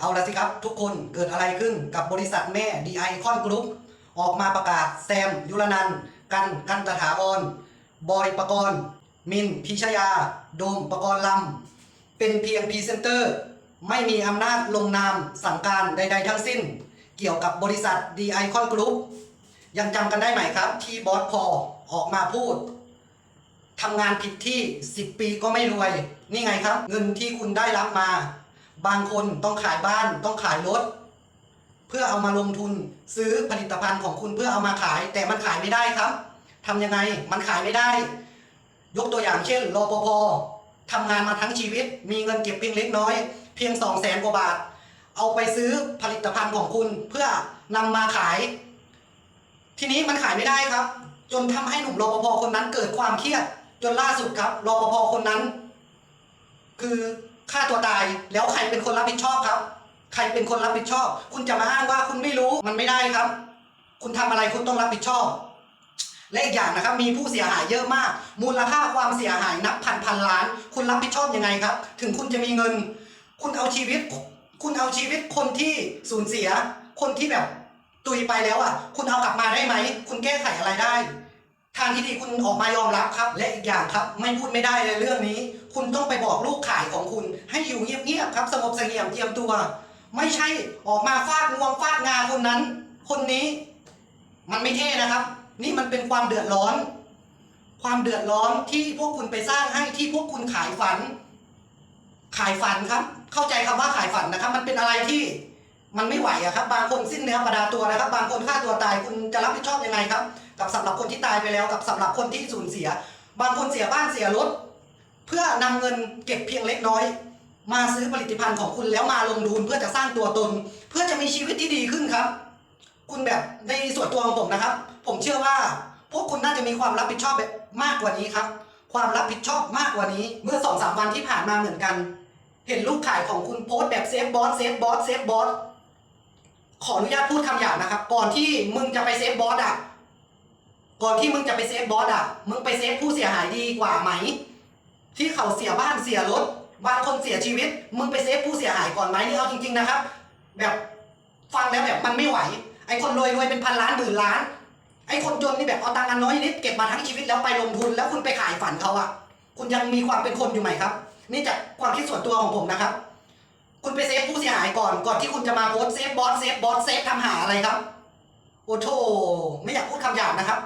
เอาละสิครับทุกคนเกิดอะไรขึ้นกับบริษัทแม่ DI คอนกรุ๊ปออกมาประกาศแซม ยุรนันกันกันตถาวรบอยประกรณ์ มินพิชยา โดมประกรณ์ลำ เป็นเพียงพรีเซนเตอร์ ไม่มีอำนาจลงนามสั่งการใด ๆ ทั้งสิ้น เกี่ยวกับบริษัท DI คอนกรุ๊ปยังจำกันได้ไหมครับ ที่บอสพอออกมาพูดทำงานผิดที่ 10 ปีก็ไม่รวย นี่ไงครับ เงินที่คุณได้รับมา บางคนต้องขายบ้านต้องขายรถ เพื่อเอามาลงทุนซื้อผลิตภัณฑ์ของคุณเพื่อเอามาขาย แต่มันขายไม่ได้ครับทำยังไงมันขายไม่ได้ ยกตัวอย่างเช่นรปภทำงานมาทั้งชีวิต มีเงินเก็บเพียงเล็กน้อย เพียง2 0 0แสนกว่าบาท เอาไปซื้อผลิตภัณฑ์ของคุณเพื่อนำมาขาย ทีนี้มันขายไม่ได้ครับ จนทำให้หนุ่มรปภคนนั้นเกิดความเครียด จนล่าสุดครับรปภคนนั้น คือ ฆ่าตัวตายแล้วใครเป็นคนรับผิดชอบครับ ใครเป็นคนรับผิดชอบ คุณจะมาอ้างว่าคุณไม่รู้มันไม่ได้ครับ คุณทำอะไรคุณต้องรับผิดชอบ และอีกอย่างนะครับมีผู้เสียหายเยอะมาก มูลค่าความเสียหายนับพันพันล้าน คุณรับผิดชอบยังไงครับ ถึงคุณจะมีเงิน คุณเอาชีวิต คุณเอาชีวิตคนที่สูญเสีย คนที่แบบตุยไปแล้วอะ คุณเอากลับมาได้ไหม คุณแก้ไขอะไรได้ ทางที่ดีคุณออกมายอมรับครับ และอีกอย่างครับ ไม่พูดไม่ได้เลยเรื่องนี้ คุณต้องไปบอกลูกขายของคุณ ให้อยู่เงียบๆครับ สงบเสงี่ยมเจียมตัว ไม่ใช่ออกมาฟาดงวงฟาดงาคนนั้น คนนี้ มันไม่เท่นะครับ นี่มันเป็นความเดือดร้อน ความเดือดร้อนที่พวกคุณไปสร้างให้ที่พวกคุณขายฝัน ขายฝันครับ เข้าใจคำว่าขายฝันนะครับ มันเป็นอะไรที่ มันไม่ไหวอะครับ บางคนสิ้นเนื้อประดาตัวนะครับ บางคนฆ่าตัวตายคุณจะรับผิดชอบยังไงครับ กับสำหรับคนที่ตายไปแล้วกับสำหรับคนที่สูญเสีย บางคนเสียบ้านเสียรถ เพื่อนำเงินเก็บเพียงเล็กน้อย มาซื้อผลิตภัณฑ์ของคุณแล้วมาลงทุนเพื่อจะสร้างตัวตน เพื่อจะมีชีวิตที่ดีขึ้นครับ คุณแบบในส่วนตัวของผมนะครับ ผมเชื่อว่า พวกคุณน่าจะมีความรับผิดชอบแบบมากกว่านี้ครับ ความรับผิดชอบมากกว่านี้เมื่อสองสามวันที่ผ่านมาเหมือนกัน เห็นลูกขายของคุณโพสแบบเซฟบอสเซฟบอสเซฟบอส ขออนุญาตพูดคำหยาบนะครับ ก่อนที่มึงจะไปเซฟบอสอะ ก่อนที่มึงจะไปเซฟบอสอะ มึงไปเซฟผู้เสียหายดีกว่าไหม ที่เขาเสียบ้านเสียรถ บางคนเสียชีวิต มึงไปเซฟผู้เสียหายก่อนไหมนี่เอาจริง ๆนะครับ แบบฟังแล้วแบบมันไม่ไหว ไอ้คนรวยรวยเป็นพันล้านหมื่นล้าน ไอ้คนจนนี่แบบเอาตังค์อันน้อยนิดเก็บมาทั้งชีวิตแล้วไปลงทุน แล้วคุณไปขายฝันเขาอะคุณยังมีความเป็นคนอยู่ไหมครับ นี่จากความคิดส่วนตัวของผมนะครับ คุณไปเซฟผู้เสียหายก่อนก่อนที่คุณจะมาโพสเซฟบอสเซฟบอสเซฟทำหาอะไรครับ โอ้โถไม่อยากพูดคำหยาบนะครับ